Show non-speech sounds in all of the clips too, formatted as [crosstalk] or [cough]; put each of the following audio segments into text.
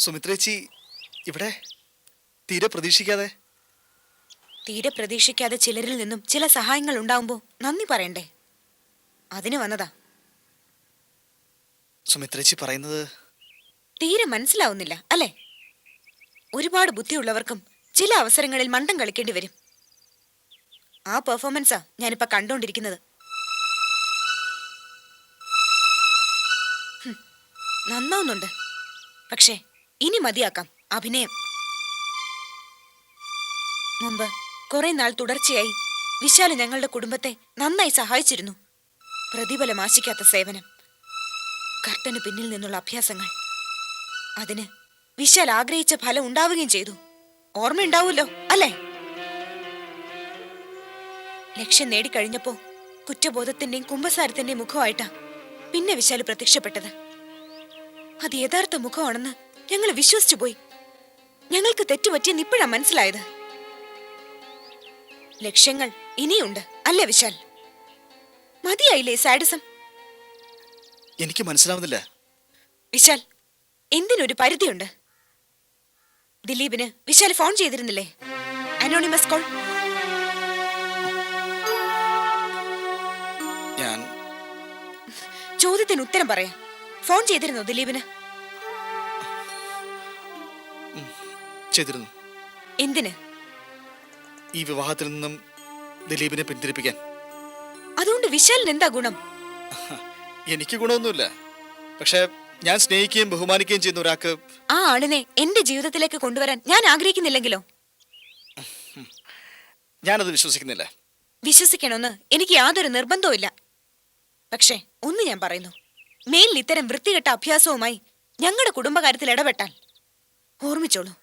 സുമിത്രേച്ചി ഇവിടെ? തീരെ പ്രതീക്ഷിക്കാതെ. തീരെ പ്രതീക്ഷിക്കാതെ ചിലരിൽ നിന്നും ചില സഹായങ്ങൾ ഉണ്ടാവുമ്പോ നന്ദി പറയണ്ടേ? അതിന് വന്നതാ. സുമിത്രേച്ചി പറയുന്നത് തീരെ മനസ്സിലാവുന്നില്ല അല്ലേ? ഒരുപാട് ബുദ്ധിയുള്ളവർക്കും ചില അവസരങ്ങളിൽ മണ്ടം കളിക്കേണ്ടി വരും. ആ പെർഫോമൻസാ ഞാനിപ്പോ കണ്ടോണ്ടിരിക്കുന്നത്. നന്നാവുന്നുണ്ട്. പക്ഷേ ഇനി മതിയാക്കാം. അഭിനയം. മുമ്പ് കുറെ നാൾ തുടർച്ചയായി വിശാൽ ഞങ്ങളുടെ കുടുംബത്തെ നന്നായി സഹായിച്ചിരുന്നു. പ്രതിഫലം ആശിക്കാത്ത സേവനം. കർട്ടന് പിന്നിൽ നിന്നുള്ള അഭ്യാസങ്ങൾ. അതിന് വിശാൽ ആഗ്രഹിച്ച ഫലം ഉണ്ടാവുകയും ചെയ്തു. ഓർമ്മയുണ്ടാവുമല്ലോ അല്ലേ? ലക്ഷ്യം നേടിക്കഴിഞ്ഞപ്പോ കുറ്റബോധത്തിന്റെയും കുംഭസാരത്തിന്റെയും മുഖമായിട്ടാ പിന്നെ വിശാൽ പ്രത്യക്ഷപ്പെട്ടത്. അത് യഥാർത്ഥ മുഖമാണെന്ന് ഞങ്ങൾ വിശ്വസിച്ചു പോയി. ഞങ്ങൾക്ക് തെറ്റുപറ്റിയെന്ന് ഇപ്പോഴാ മനസ്സിലായത്. ലക്ഷ്യങ്ങൾ ഇനിയുണ്ട് അല്ലേ വിശാൽ? മതിയായില്ലേ സാഡിസം? എനിക്ക് മനസ്സിലാവുന്നില്ല. വിശാൽ എന്തിനൊരു പരിധിയുണ്ട്? ദിലീപിന് വിശാൽ ഫോൺ ചെയ്തിരുന്നില്ലേ? അനോണിമസ് കോൾ ചോദ്യത്തിന് ഉത്തരം പറയാം. ഫോൺ ചെയ്തിരുന്നോ ദിലീപിന്? ചെയ്തിരുന്നു. എന്തിന്? ഈ വിവാഹത്തിൽ നിന്നും ദിലീപിനെ പിന്തിരിപ്പിക്കാൻ. അതുകൊണ്ട് വിശാലിന് എന്താ ഗുണം? എനിക്ക് ഗുണമൊന്നുമില്ല. പക്ഷെ ഞാൻ സ്നേഹിക്കുകയും ബഹുമാനിക്കുകയും ചെയ്യുന്ന ഒരാൾക്ക് ആ ആളിനെ എന്റെ ജീവിതത്തിലേക്ക് കൊണ്ടുവരാൻ ഞാൻ ആഗ്രഹിക്കുന്നില്ലെങ്കിലോ? ഞാനത് വിശ്വസിക്കുന്നില്ല. വിശ്വസിക്കണമെന്ന് എനിക്ക് യാതൊരു നിർബന്ധവും ഇല്ല. പക്ഷേ ഒന്ന് ഞാൻ പറയുന്നു. മേലിൽ ഇത്തരം വൃത്തികെട്ട അഭ്യാസവുമായി ഞങ്ങളുടെ കുടുംബകാര്യത്തിൽ ഇടപെട്ടാൽ ഓർമ്മിച്ചോളൂ.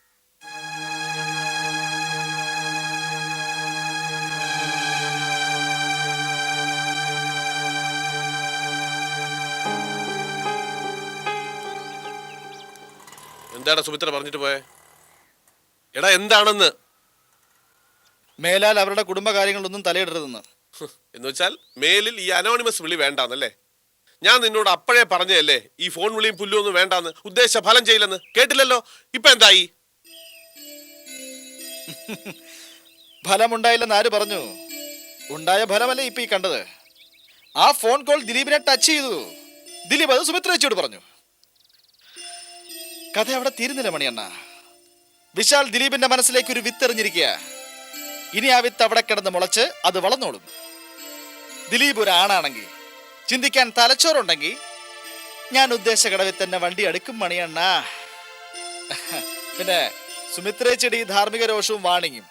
എന്താണ് സുമിത്ര പറഞ്ഞിട്ട് പോയെ? എടാ എന്താണെന്ന്? മേലാൽ അവരുടെ കുടുംബകാര്യങ്ങളൊന്നും തലയിടരുതെന്ന്. എന്ന് വെച്ചാൽ മേലിൽ ഈ അനോണിമസ് വിളി വേണ്ടാന്നല്ലേ? ഞാൻ നിന്നോട് അപ്പോഴേ പറഞ്ഞല്ലേ ഈ ഫോൺ വിളിയും പുല്ലും ഒന്നും വേണ്ടാന്ന്? ഉദ്ദേശ ഫലം ചെയ്യില്ലെന്ന്? കേട്ടില്ലല്ലോ? ഇപ്പൊ എന്തായി? ഫലമുണ്ടായില്ലെന്ന് ആര് പറഞ്ഞു? ഉണ്ടായ ഫലമല്ലേ ഇപ്പൊ ഈ കണ്ടത്? ആ ഫോൺ കോൾ ദിലീപിനെ ടച്ച് ചെയ്തു. ദിലീപ് അത് സുമിത്ര ചേച്ചിയോട് പറഞ്ഞു. കഥ അവിടെ തീരുന്നില്ല മണിയണ്ണ. വിശാൽ ദിലീപിന്റെ മനസ്സിലേക്ക് ഒരു വിത്ത് എറിഞ്ഞിരിക്കുക ഇനി ആ വിത്ത് അവിടെ കിടന്ന് മുളച്ച് അത് വളർന്നോളും. ദിലീപ് ഒരു ആണാണെങ്കിൽ ചിന്തിക്കാൻ തലച്ചോറുണ്ടെങ്കിൽ ഞാൻ ഉദ്ദേശ കടവിൽ തന്നെ വണ്ടി അടുക്കും മണിയണ്ണ. പിന്നെ സുമിത്രേ ചെടി ധാർമ്മിക രോഷവും വാണിങ്ങും.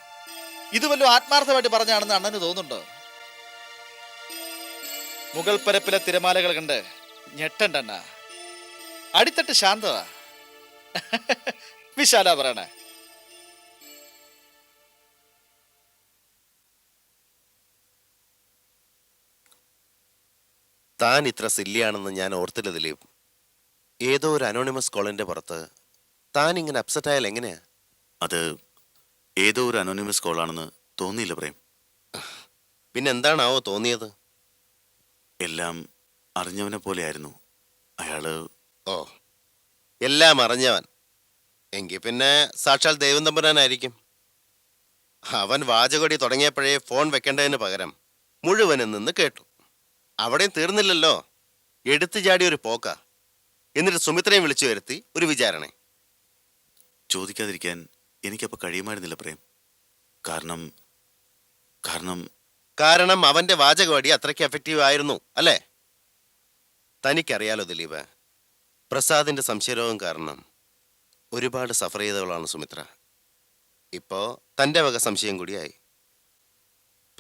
ഇത് വല്ലതും ആത്മാർത്ഥമായിട്ട് പറഞ്ഞാണെന്ന് അണ്ണന് തോന്നുന്നുണ്ടോ? മുഗൾ പരപ്പിലെ തിരമാലകൾ കണ്ട് ഞെട്ടണ്ടണ്ണ. അടിത്തട്ട് ശാന്തവാ. [laughs] വിശാല പറയണേ. താൻ ഇത്ര സില്ലിയാണെന്ന് ഞാൻ ഓർത്തില്ല ദിലീപ്. ഏതോ ഒരു അനോണിമസ് കോളിന്റെ പുറത്ത് താൻ ഇങ്ങനെ അപ്സെറ്റ് ആയാൽ എങ്ങനെയാ? അത് ഏതോ ഒരു അനോണിമസ് കോളാണെന്ന് തോന്നിയില്ല പ്രേം. പിന്നെ എന്താണാവോ തോന്നിയത്? എല്ലാം അറിഞ്ഞവനെ പോലെയായിരുന്നു. അയാൾ ഓ. എല്ലാം അറിഞ്ഞവൻ. എങ്കിൽ പിന്നെ സാക്ഷാൽ ദൈവം തമ്പുരാനായിരിക്കും. അവൻ വാചകൊടി തുടങ്ങിയപ്പോഴേ ഫോൺ വെക്കേണ്ടതിന് പകരം മുഴുവനും നിന്ന് കേട്ടു. അവിടെയും തീർന്നില്ലല്ലോ. എടുത്തു ചാടി ഒരു പോക്ക. എന്നിട്ട് സുമിത്രയും വിളിച്ചു വരുത്തി ഒരു വിചാരണ. ചോദിക്കാതിരിക്കാൻ എനിക്കപ്പോൾ കഴിയുമായിരുന്നില്ല പ്രേം. കാരണം കാരണം കാരണം അവന്റെ വാചകവടി അത്രയ്ക്ക് എഫക്റ്റീവ് ആയിരുന്നു അല്ലേ? തനിക്കറിയാലോ ദിലീപ്. പ്രസാദിന്റെ സംശയരോഗം കാരണം ഒരുപാട് സഫർ ചെയ്തവളാണ് സുമിത്ര. ഇപ്പോൾ തന്റെ വക സംശയം കൂടിയായി.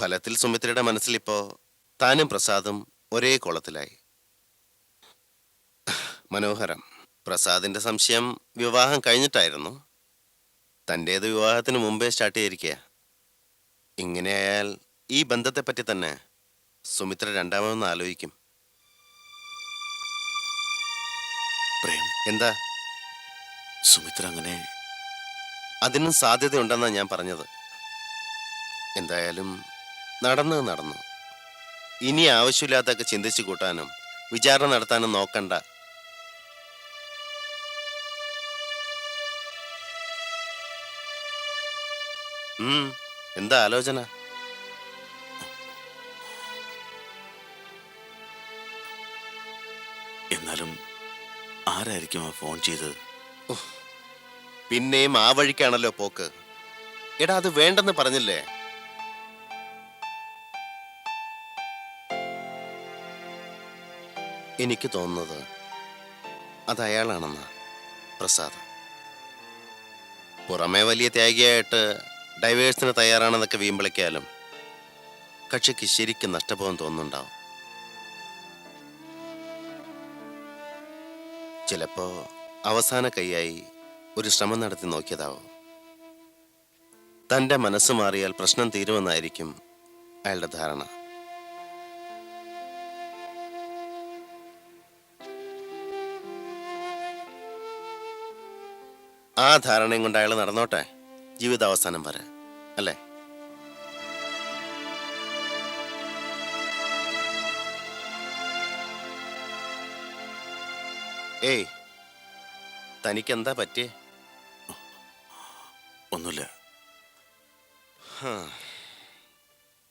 ഫലത്തിൽ സുമിത്രയുടെ മനസ്സിലിപ്പോ താനും പ്രസാദും ഒരേ കോളത്തിലായി. മനോഹരം. പ്രസാദിന്റെ സംശയം വിവാഹം കഴിഞ്ഞിട്ടായിരുന്നു. തന്റേത് വിവാഹത്തിന് മുമ്പേ സ്റ്റാർട്ട് ചെയ്തിരിക്കുക ഇങ്ങനെയായാൽ ഈ ബന്ധത്തെപ്പറ്റി തന്നെ സുമിത്ര രണ്ടാമതൊന്ന് ആലോചിക്കും. എന്താ? സുമിത്ര അങ്ങനെ അതിനും സാധ്യതയുണ്ടെന്നാണ് ഞാൻ പറഞ്ഞത്. എന്തായാലും നടന്ന് നടന്നു. ഇനി ആവശ്യമില്ലാത്തൊക്കെ ചിന്തിച്ചു കൂട്ടാനും വിചാരണ നടത്താനും നോക്കണ്ട. എന്താ ആലോചന? ആരായിരിക്കും ആ ഫോൺ ചെയ്തത്? പിന്നെയും ആ വഴിക്കാണല്ലോ പോക്ക്. എടാ അത് വേണ്ടെന്ന് പറഞ്ഞില്ലേ? എനിക്ക് തോന്നുന്നത് അത് അയാളാണെന്ന് പ്രസാദ്. പുറമേ വലിയ ത്യാഗിയായിട്ട് ഡൈവേഴ്സിന് തയ്യാറാണെന്നൊക്കെ വീമ്പിളിക്കാലും കക്ഷിക്ക് ശരിക്കും നഷ്ടബോധം തോന്നുന്നുണ്ടാവും. ചിലപ്പോ അവസാന കൈയായി ഒരു ശ്രമം നടത്തി നോക്കിയതാവും. തന്റെ മനസ്സ് മാറിയാൽ പ്രശ്നം തീരുമെന്നായിരിക്കും അയാളുടെ ധാരണ. ആ ധാരണയും കൊണ്ട് അയാൾ നടന്നോട്ടെ? ജീവിതാവസാനം വരെ. അല്ലേ? ഏയ് തനിക്കെന്താ പറ്റിയേ? ഒന്നുമില്ല.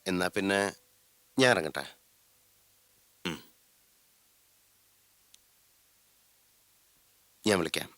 എന്നാ പിന്നെ ഞാൻ ഇറങ്ങട്ടെ. ഞാൻ വിളിക്കാം.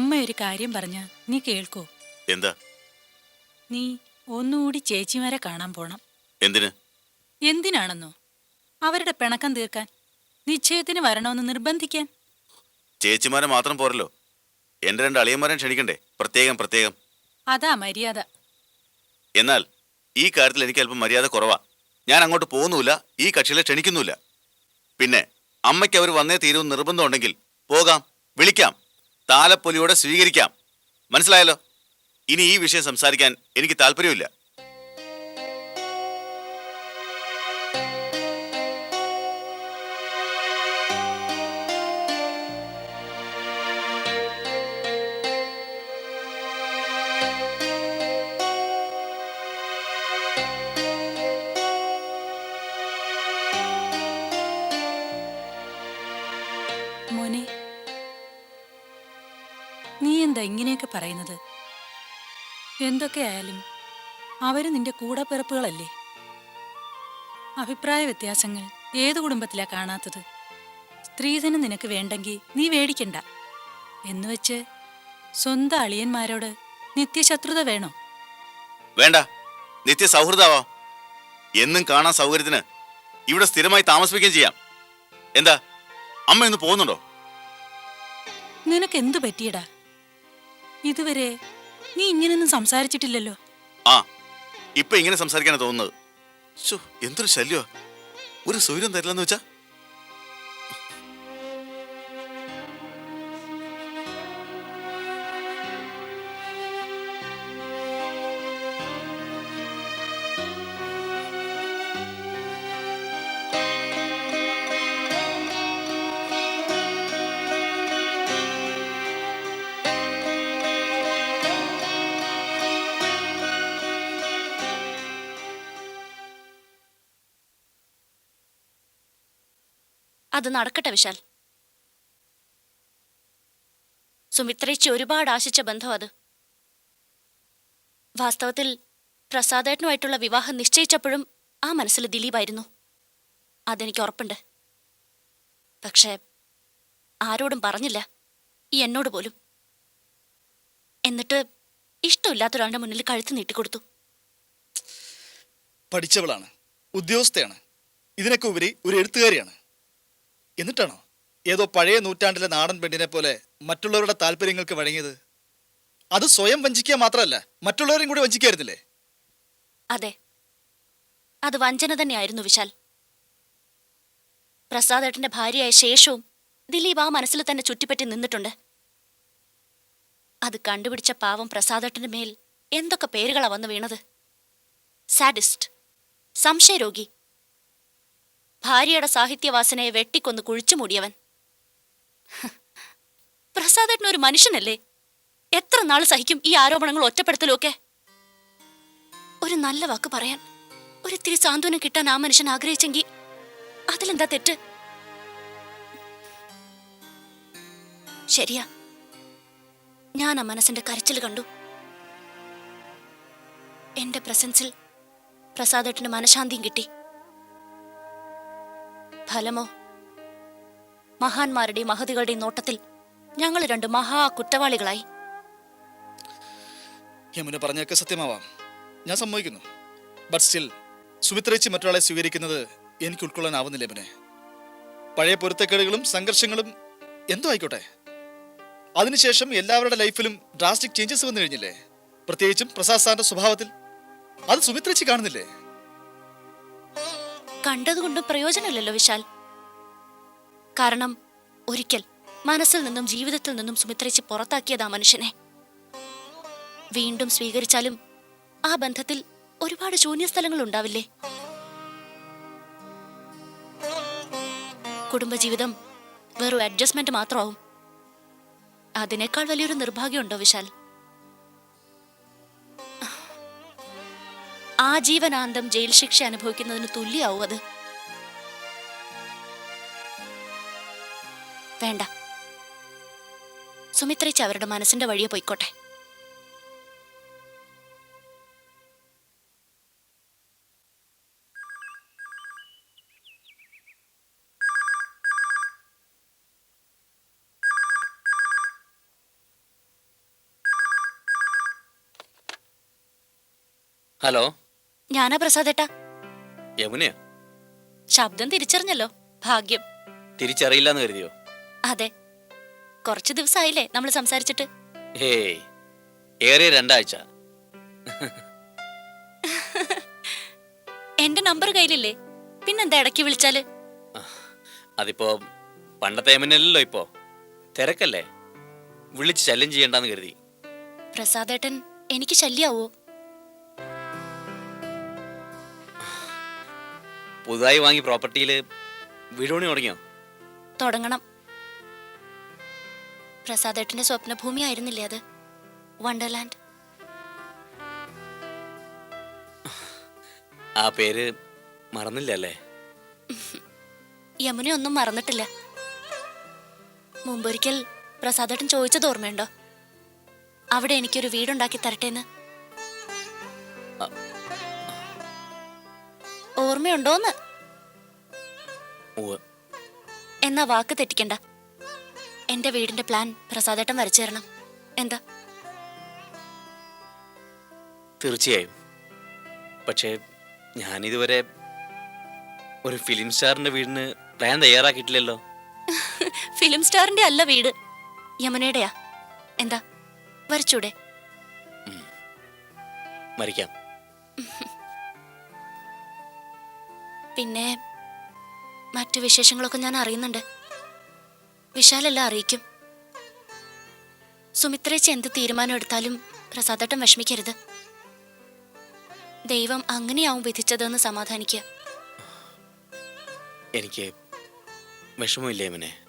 അമ്മ ഒരു കാര്യം പറഞ്ഞ നീ കേൾക്കോ. എന്താ? നീ ഒന്നുകൂടി ചേച്ചിമാരെ കാണാൻ പോണം. എന്തിന്? എന്തിനാണെന്നോ? അവരുടെ പിണക്കം തീർക്കാൻ നിശ്ചയത്തിന് വരണമെന്ന് നിർബന്ധിക്കാൻ. ചേച്ചിമാരെ മാത്രം പോരല്ലോ. എന്റെ രണ്ട് അളിയന്മാരെ ക്ഷണിക്കണ്ടേ? പ്രത്യേകം പ്രത്യേകം. അതാ മര്യാദ. എന്നാൽ ഈ കാര്യത്തിൽ എനിക്ക് അല്പം മര്യാദ കുറവാ. ഞാൻ അങ്ങോട്ട് പോകുന്നുമില്ല ഈ കക്ഷികളെ ക്ഷണിക്കുന്നുമില്ല. പിന്നെ അമ്മയ്ക്ക് അവർ വന്നേ തീരുമെന്ന് നിർബന്ധമുണ്ടെങ്കിൽ പോകാം വിളിക്കാം. താലപ്പൊലിയോടെ സ്വീകരിക്കാം. മനസ്സിലായല്ലോ? ഇനി ഈ വിഷയം സംസാരിക്കാൻ എനിക്ക് താല്പര്യമില്ല. എന്താ ഇങ്ങനെയൊക്കെ പറയുന്നത്? എന്തൊക്കെയായാലും അവർ നിന്റെ കൂടപ്പിറപ്പുകളല്ലേ? അഭിപ്രായ വ്യത്യാസങ്ങൾ ഏത് കുടുംബത്തിലാ കാണാത്തത്? സ്ത്രീധനം നിനക്ക് വേണ്ടെങ്കിൽ നീ വേടിക്കണ്ട. എന്നുവെച്ച് സ്വന്തം അളിയന്മാരോട് നിത്യശത്രുത വേണോ? വേണ്ട. നിത്യ സൗഹൃദാവാം എന്നും കാണാൻ സൗകര്യത്തിന് ഇവിടെ സ്ഥിരമായി താമസിപ്പിക്കുകയും ചെയ്യാം. എന്താ? അമ്മ ഇന്ന് പോകുന്നുണ്ടോ? നിനക്ക് എന്തു പറ്റിയടാ? ഇതുവരെ നീ ഇങ്ങനെയൊന്നും സംസാരിച്ചിട്ടില്ലല്ലോ. ആ ഇപ്പൊ ഇങ്ങനെ സംസാരിക്കാനാ തോന്നുന്നത്. എന്തൊരു ശല്യോ ഒരു സൗകര്യം തരില്ലെന്ന് വെച്ചാ അത് നടക്കട്ടെ വിശാൽ. സുമിത്രേച്ചി ഒരുപാട് ആശിച്ച ബന്ധം അത്. വാസ്തവത്തിൽ പ്രസാദേട്ടനുമായിട്ടുള്ള വിവാഹം നിശ്ചയിച്ചപ്പോഴും ആ മനസ്സിൽ ദിലീപായിരുന്നു. അതെനിക്ക് ഉറപ്പുണ്ട്. പക്ഷേ ആരോടും പറഞ്ഞില്ല. ഈ എന്നോട് പോലും. എന്നിട്ട് ഇഷ്ടമില്ലാത്തൊരാളുടെ മുന്നിൽ കഴുത്ത് നീട്ടിക്കൊടുത്തു. പഠിച്ചവളാണ്. ഉദ്യോഗസ്ഥയാണ്. ഇതിനൊക്കെ ഉപരി ഒരു എഴുത്തുകാരിയാണ്. എന്നിട്ടാണോ? ഏതോ പഴയ നൂറ്റാണ്ടിലെ നാടൻ പെണ്ണിനെ പോലെ മറ്റുള്ളവരുടെ താല്പര്യങ്ങൾക്ക് വഴങ്ങിയത്. അത് സ്വയം വഞ്ചിക്കുക മാത്രമല്ല മറ്റുള്ളവരെയും കൂടി വഞ്ചിക്കായിരുന്നില്ലേ? അതെ. അത് വഞ്ചന തന്നെയായിരുന്നു വിശാൽ. പ്രസാദേട്ടന്റെ ഭാര്യയായ ശേഷവും ദിലീപ് ആ മനസ്സിൽ തന്നെ ചുറ്റിപ്പറ്റി നിന്നിട്ടുണ്ട്. അത് കണ്ടുപിടിച്ച പാവം പ്രസാദേട്ടന്റെ മേൽ എന്തൊക്കെ പേരുകളാ വന്നു വീണത്? സാഡിസ്റ്റ് സംശയരോഗി ഭാര്യയുടെ സാഹിത്യവാസനയെ വെട്ടിക്കൊന്ന് കുഴിച്ചു മൂടിയവൻ. പ്രസാദേട്ടൻ ഒരു മനുഷ്യനല്ലേ? എത്ര നാൾ സഹിക്കും ഈ ആരോപണങ്ങൾ ഒറ്റപ്പെടുത്തലുമൊക്കെ ഒരു നല്ല വാക്ക് പറയാൻ ഒരിത്തിരി സാന്ത്വനം കിട്ടാൻ ആ മനുഷ്യൻ ആഗ്രഹിച്ചെങ്കിൽ അതിലെന്താ തെറ്റ്? ശരിയാ. ഞാൻ ആ മനസ്സിന്റെ കരച്ചിൽ കണ്ടു. എന്റെ പ്രസൻസിൽ പ്രസാദേട്ടന് മനഃശാന്തിയും കിട്ടി. ഫലമോ? മഹാന്മാരുടെയും മഹതികളുടെയും നോട്ടത്തിൽ ഞങ്ങൾ രണ്ട് മഹാ കുറ്റവാളികളായി. യമുന പറഞ്ഞൊക്കെ സത്യമാവാം. ഞാൻ സമ്മതിക്കുന്നു. ബട്ട് സ്റ്റിൽ സുമിത്രേച്ചി മറ്റൊരാളെ സ്വീകരിക്കുന്നത് എനിക്ക് ഉൾക്കൊള്ളാനാവുന്നില്ല യമുനെ. പഴയ പൊരുത്തക്കേടുകളും സംഘർഷങ്ങളും എന്തോ ആയിക്കോട്ടെ. അതിനുശേഷം എല്ലാവരുടെ ലൈഫിലും ഡ്രാസ്റ്റിക് ചേഞ്ചസ് വന്നു കഴിഞ്ഞില്ലേ? പ്രത്യേകിച്ചും പ്രസാദ് സാറിന്റെ സ്വഭാവത്തിൽ. അത് സുമിത്രേച്ചി കാണുന്നില്ലേ? കണ്ടതുകൊണ്ടും പ്രയോജനമില്ലല്ലോ വിശാൽ. കാരണം ഒരിക്കൽ മനസ്സിൽ നിന്നും ജീവിതത്തിൽ നിന്നും സുമിത്രച്ച് പുറത്താക്കിയത് മനുഷ്യനെ. വീണ്ടും സ്വീകരിച്ചാലും ആ ബന്ധത്തിൽ ഒരുപാട് ശൂന്യസ്ഥലങ്ങൾ ഉണ്ടാവില്ലേ? കുടുംബജീവിതം വെറും അഡ്ജസ്റ്റ്മെന്റ് മാത്രമാവും. അതിനേക്കാൾ വലിയൊരു നിർഭാഗ്യമുണ്ടോ വിശാൽ? ആജീവനാന്തം ജയിൽ ശിക്ഷ അനുഭവിക്കുന്നതിന് തുല്യാവും അത്. വേണ്ട. സുമിത്രേച്ചി അവരുടെ മനസ്സിന്റെ വഴിയെ പോയിക്കോട്ടെ. ഹലോ. ഞാനാ പ്രസാദേട്ടാ. യമുനയാ? ശബ്ദം തിരിച്ചറിഞ്ഞല്ലോ ഭാഗ്യം. തിരിച്ചറിയില്ലെന്ന് കരുതിയോ? അതെ. കുറച്ച് ദിവസമായില്ലേ നമ്മൾ സംസാരിച്ചിട്ട്. ഹേയ് ഏറെ രണ്ടാഴ്ച. എന്റെ നമ്പർ കയ്യിലില്ലേ? പിന്നെന്താ ഇടയ്ക്ക് വിളിച്ചാൽ? അതിപ്പോ പണ്ടത്തെ യമുനല്ലോ ഇപ്പോ. തിരക്കല്ലേ? വിളിച്ച് ശല്യം ചെയ്യണ്ടെന്ന് കരുതി. പ്രസാദേട്ടൻ എനിക്ക് ശല്യാവോ? പുതുതായി വാങ്ങി പ്രോപ്പർട്ടിയിൽ വീടുപണി തുടങ്ങിയോ? തുടങ്ങണം. പ്രസാദേട്ടന്റെ സ്വപ്നഭൂമി ആയിരുന്നില്ലേ അത്? വണ്ടർലാൻഡ്. ആ പേര് മറന്നില്ല അല്ലേ? യമുന ഒന്നും മറന്നിട്ടില്ല. മുമ്പൊരിക്കൽ പ്രസാദേട്ടൻ ചോദിച്ചത് ഓർമ്മയുണ്ടോ? അവിടെ എനിക്കൊരു വീടുണ്ടാക്കി തരട്ടേന്ന്. ഓർമ്മയുണ്ടോന്ന്? എന്നാ വാക്ക് തെറ്റിക്കണ്ട. എന്റെ വീടിന്റെ പ്ലാൻ പ്രസാദേട്ടൻ വരച്ചു തരണം. എന്താ? തീർച്ചയായും. പക്ഷേ ഞാൻ ഇതുവരെ ഒരു ഫിലിം സ്റ്റാറിന്റെ വീടിന് പ്ലാൻ തയ്യാറാക്കിയിട്ടില്ലല്ലോ. [laughs] ഫിലിം സ്റ്റാറിന്റെ അല്ല വീട്. യമുനയുടെയാ. എന്താ? വരച്ചൂടെ? മരിക്കാം. പിന്നെ മറ്റു വിശേഷങ്ങളൊക്കെ ഞാൻ അറിയുന്നുണ്ട്. വിശാലെല്ലാം അറിയിക്കും. സുമിത്രേച്ച് എന്ത് തീരുമാനം എടുത്താലും പ്രസാദേട്ടൻ വിഷമിക്കരുത്. ദൈവം അങ്ങനെയാവും വിധിച്ചതെന്ന് സമാധാനിക്കുക. എനിക്ക് വിഷമമില്ലേ മനെ?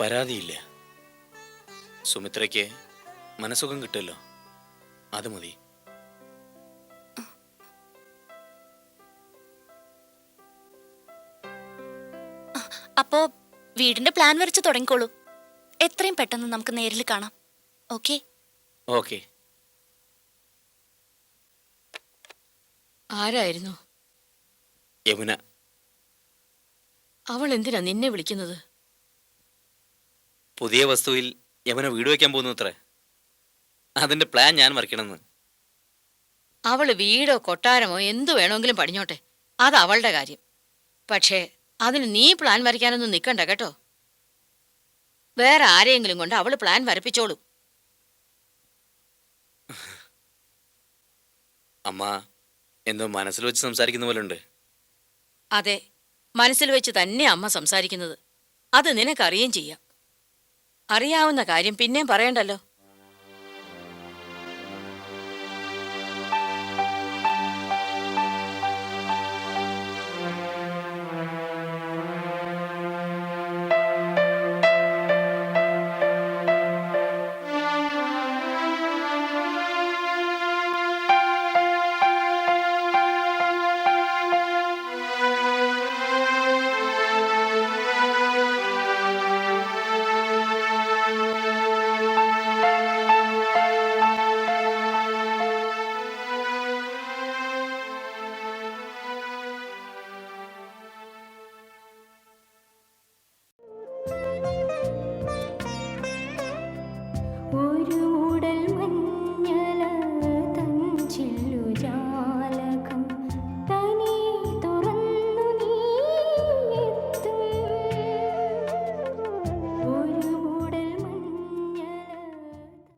പരാതിയില്ല. സുമിത്രയ്ക്ക് മനസ്സുഖം കിട്ടുമല്ലോ. അത് മതി. അപ്പോ വീടിന്റെ പ്ലാൻ വരച്ച് തുടങ്ങിക്കോളൂ. എത്രയും പെട്ടെന്ന് നമുക്ക് നേരിൽ കാണാം. ഓക്കെ ഓക്കെ ആരായിരുന്നു? യമുന. അവൾ എന്തിനാ നിന്നെ വിളിക്കുന്നത്? പുതിയ വസ്തുവിൽ യമുന വീട് വയ്ക്കാൻ പോകുന്നു അത്രേ അതിന്റെ പ്ലാൻ ഞാൻ വരയ്ക്കണമെന്ന്. അവൾ വീടോ കൊട്ടാരമോ എന്തു വേണമെങ്കിലും പടിഞ്ഞോട്ടെ. അത് അവളുടെ കാര്യം. പക്ഷേ അതിന് നീ പ്ലാൻ വരയ്ക്കാനൊന്നും നിൽക്കണ്ട കേട്ടോ. വേറെ ആരെയെങ്കിലും കൊണ്ട് അവൾ പ്ലാൻ വരപ്പിച്ചോളൂ. അമ്മ എന്തോ മനസ്സിൽ വെച്ച് സംസാരിക്കുന്ന പോലെ ഉണ്ട് അതെ മനസ്സിൽ വെച്ച് തന്നെ അമ്മ സംസാരിക്കുന്നത്. അത് നിനക്കറിയുകയും ചെയ്യാം. അറിയാവുന്ന കാര്യം പിന്നെയും പറയണ്ടല്ലോ.